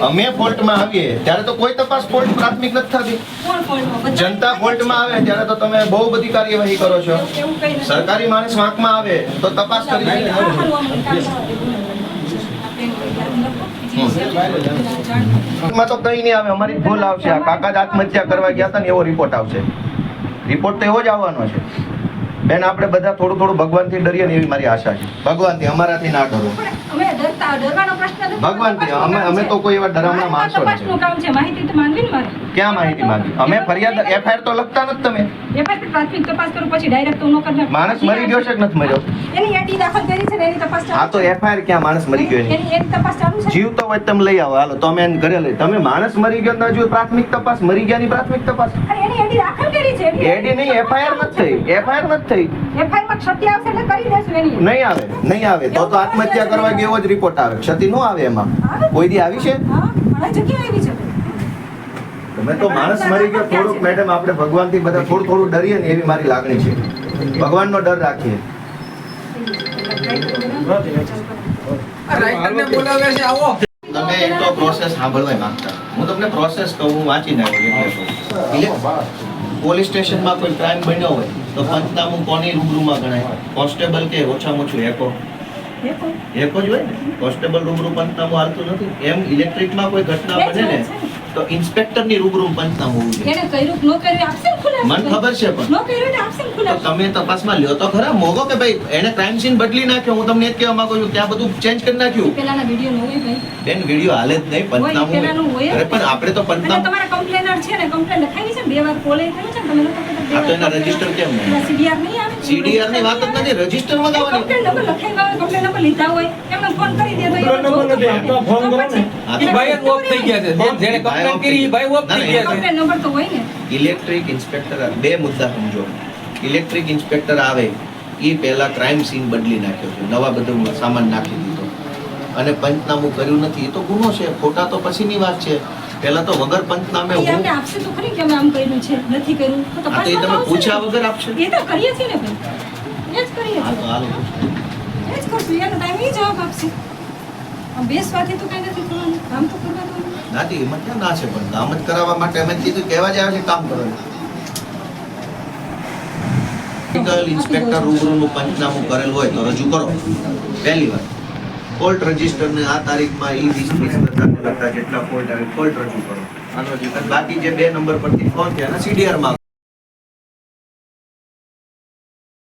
અમે ફોલ્ટમાં આવીએ ત્યારે તો કોઈ તપાસ ફોલ્ટ પ્રાથમિક નથી થતી જનતા ફોલ્ટમાં આવે ત્યારે તો તમે બહુ બધી કાર્યવાહી કરો છો. સરકારી માણસ વાંકમાં આવે તો તપાસ કરી તો કઈ નહીં આવે અમારી ભૂલ આવશે આ કાકા જ આત્મહત્યા કરવા ગયા હતા ને એવો રિપોર્ટ આવશે રિપોર્ટ તો એવો જ આવવાનો છે બેન આપણે બધા થોડું થોડું ભગવાનથી ડરીએ ને એવી મારી આશા છે ભગવાનથી અમારાથી ના ડરો ડરવાનો પ્રશ્ન નથી. ભગવાનથી અમે અમે તો કોઈ એવા ડરામણા માણસો નથી. કામ છે માહિતી તો માંગવી ને મારે. ક્યાં માહિતી માંગી? અમે ફરિયાદ એફઆઈઆર તો લખતા નથી તમે. એફઆઈઆર પ્રાથમિક તપાસ કરો પછી ડાયરેક્ટ તો નો કરી માણસ મરી ગયો છે કે નથી મર્યો? એની યાદી દાખલ કરી છે ને એની તપાસ હા તો એફઆઈઆર ક્યાં માણસ મરી ગયો એની એની એની તપાસ ચાલુ છે જીવ તો હોય તમે લઈ આવો. હાલો તમે એને ઘરે લઈ તમે માણસ મરી ગયો તો હજુ પ્રાથમિક તપાસ? મરી ગયાની પ્રાથમિક તપાસ? એની યાદી દાખલ કરી છે. એડી નહીં એફઆઈઆર નથી થઈ. એફઆઈઆર નથી થઈ. FIR માં ક્ષતિ આવશે એટલે કરી દેશું એની. નહીં આવે નહીં આવે. તો તો આત્મહત્યા કરવા ગયો એવો જ રિપોર્ટ આવે. ક્ષતિ નો આવે એમાં. કોઈ દી આવી છે? હા ઘણા જગ્યાએ આવી છે. તમે તો માણસ મરી ગયો થોડુંક મેડમ આપણે ભગવાનથી બધા થોડું થોડું ડરીએ ને એવી મારી લાગણી છે. ભગવાનનો ડર રાખીએ. તમે એક તો પ્રોસેસ સાંભળવા માંગતા. હું તમને પ્રોસેસ કહું હું વાંચીને આવ્યો પોલીસ સ્ટેશનમાં કોઈ ક્રાઇમ બન્યો હોય તો પંચનામું કોની રૂબરૂમાં ગણાય? કોન્સ્ટેબલ કે ઓછામાં ઓછું એકો? એકો. જ હોય ને? કોન્સ્ટેબલ રૂબરૂ પંચનામું હાલતું નથી. એમ ઇલેક્ટ્રિકમાં કોઈ ઘટના બને ને. વાત ઇન્સ્પેક્ટરની ઇન્સ્પેક્ટરની રૂબરૂ પંચનામું હોવું જોઈએ એને કર્યું કે કર્યું આપશે ખુલાસો મને ખબર છે પણ. ન કર્યું એટલે આપશે ખુલાસો તમે તપાસમાં લ્યો તો ખરા. મોગો કે ભાઈ એને ક્રાઇમ સીન બદલી નાખ્યો હું તમને એ જ કહેવા માંગુ છું ત્યાં બધું ચેન્જ કરી નાખ્યું. પેલાના વીડિયો ન હોય ભાઈ. બેન વીડિયો હાલે જ નહીં પંચનામું. અરે પણ આપણે તો પંચનામું તમારા કમ્પ્લેનર છે ને કમ્પ્લેન લખાવી છે બે વાર કોલે થયું છે ને તમે લોકો આ તો એના રજિસ્ટર કેમ નહીં? એના નહીં આવે સીડીઆરની વાત જ નથી રજિસ્ટરમાં કમ્પ્લેન નંબર લખાઈ ગયો કમ્પ્લેન નંબર લીધા હોય એમને ફોન કરી દે તો નંબર નથી, આપણા ફોન કરો ને. હા, ઈ ભાઈ ઓફ થઈ ગયા છે. જેને કમ્પ્લેન કરી ભાઈ ઓફ થઈ ગયા છે. નંબર તો હોય ને. ઇલેક્ટ્રિક ઇન્સ્પેક્ટર બે મુદ્દા સમજો. ઇલેક્ટ્રિક ઇન્સ્પેક્ટર આવે એ પહેલા ક્રાઇમ સીન બદલી નાખ્યો છે. નવા બધું સામાન નાખી દીધો. અને પંચનામું કર્યું નથી. એ તો ગુનો છે. ખોટા તો પછીની વાત છે. પહેલા તો વગર પંચનામે હું અમને આપશે તો ખરી કે અમે આમ કર્યું છે? નથી કર્યું? તો તપાસ તો એ તમે પૂછ્યા વગર આપશે. એ તો કરીએ છીએ ને ભાઈ. એ જ કરીએ હા છીએ. હાલો એ જ કરશું. એનો ટાઈમ એ જવાબ આપશે. બેસવાથી એમાં ક્યાં ના છે, પણ કામ જ કરાવવા માટે અમે કીધું કહેવા જ આવે કામ કરવાનું ઇન્સ્પેક્ટર રૂબરૂનું પંચનામું કરેલ હોય તો રજૂ કરો. પહેલી વાર કોલ્ટ રજિસ્ટર ને આ તારીખમાં ઈ વીસ લગતા જેટલા ફોલ્ટ આવે કોલ્ટ રજૂ કરો. બાકી જે બે નંબર પરથી ફોન થયા સીડીઆરમાં